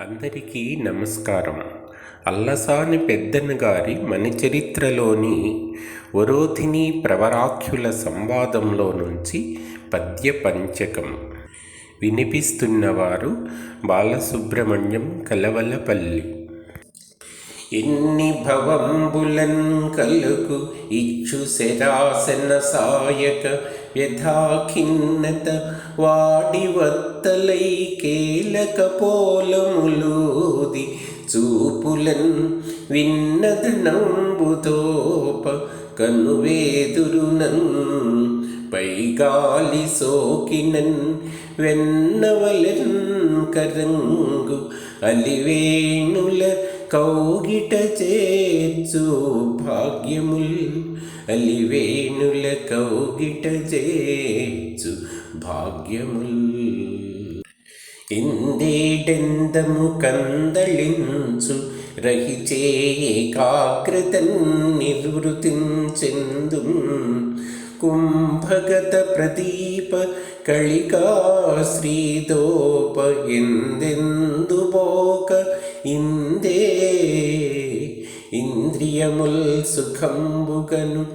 అందరికీ నమస్కారం. అల్లసాని పెద్దన్న గారి మన చరిత్రలోని వరోధిని ప్రవరాఖ్యుల సంవాదంలో నుంచి పద్య పంచకం. వినిపిస్తున్నవారు బాలసుబ్రహ్మణ్యం కలవలపల్లి. ఎన్ని భవంబులన్ కలుకు ఇచ్చు శరాసన సాయక వ్యథాఖిన్నత వాడి వత్తలై కేలక పోలములోది చూపులన్ విన్నదనంబుతోప కనువేదురునన్ పైగాలి సోకినన్ వెన్నవలన్ కరంగు అలివేణుల കൗകിട ചേച്ചു ഭാഗ്യമുൽ അലിവേണുല കൗകിട ചേച്ചു ഭാഗ്യമുൽ. എന്തിടെന്തമു കന്തളിഞ്ചു രഹിച്ചേകാകൃതൻ നിവൃത്തിൻ ചെന്തും. കുംഭഗത പ്രദീപ കളികാശ്രീതോപ എന്തെന്തു പോക ఇందే ఇంద్రియముల్ సుఖంబుగను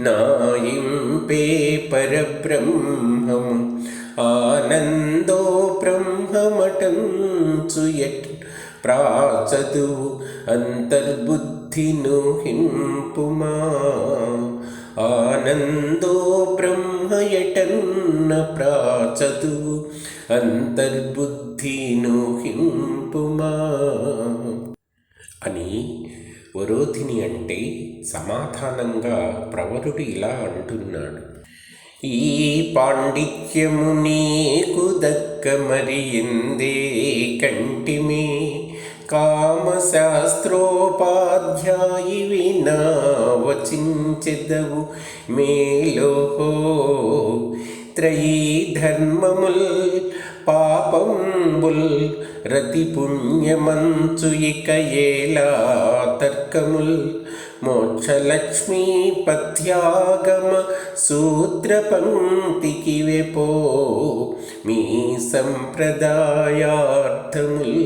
నాయింపే పరబ్రహ్మము. ఆనందో బ్రహ్మమటంచు ఎట్ ప్రాచదువు అంతర్బుద్ధిను హింపుమా. ఆనందో బ్రహ్మయటన్న ప్రాచదు అంతర్బుద్ధిను హింపుమా అని వరోధిని అంటే సమాధానంగా ప్రవరుడు ఇలా అంటున్నాడు. ఈ పాండిత్యము నీకు దక్క మరి ఎందే కంటిమే. కామశాస్త్రోపాధ్యాయి వినా వచించెదవు మేలోహో. త్రయీ ధర్మముల్ పాపంబుల్ రతి పుణ్యమంచు ఇక ఏలా తర్కముల్ మోక్షలక్ష్మీ పథ్యాగమ సూత్ర పంక్తికి వెపో. మీ సంప్రదాయార్థముల్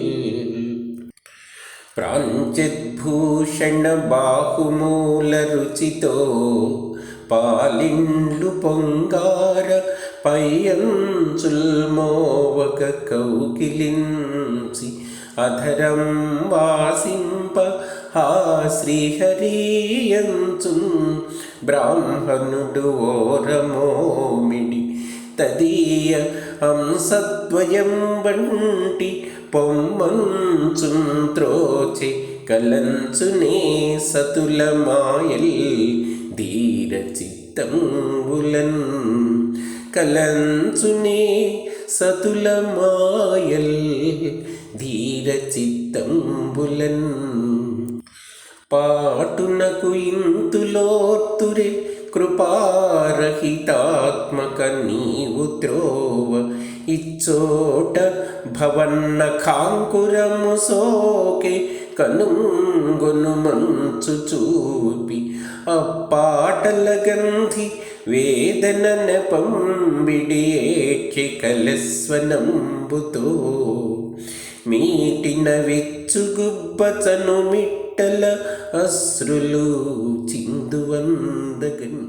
ప్రాంచద్భూషణ బాహుమూల రుచితో పాలిండ్లు పొంగార పయ్యంచుల్మోవక కౌకిలించి అధరం వాసింప హా శ్రీహరియంచు బ్రాహ్మణుడు ఓరమోమిడి తదీయ అంశద్వయం వంటి పొమ్మంచున్ త్రోచె కలంచునే సతుల మాయల్ ధీర చిత్తంబులన్ కలంచునే సతుల మాయల్ ధీర చిత్తంబులన్ పాటునకు ఇంతులోతురే కృపారహితాత్మక నీవు త్రోవ ఇచ్చోట భవన్న కాంకురము సోకే కనుంగును మంచు చూపి అప్పాటల గంధి వేదన నెపంబిడేక్షి కలస్వనంబుతో మీటిన విచ్చుగుబ్బచను మిట్టల అశ్రులు చిందువందగన్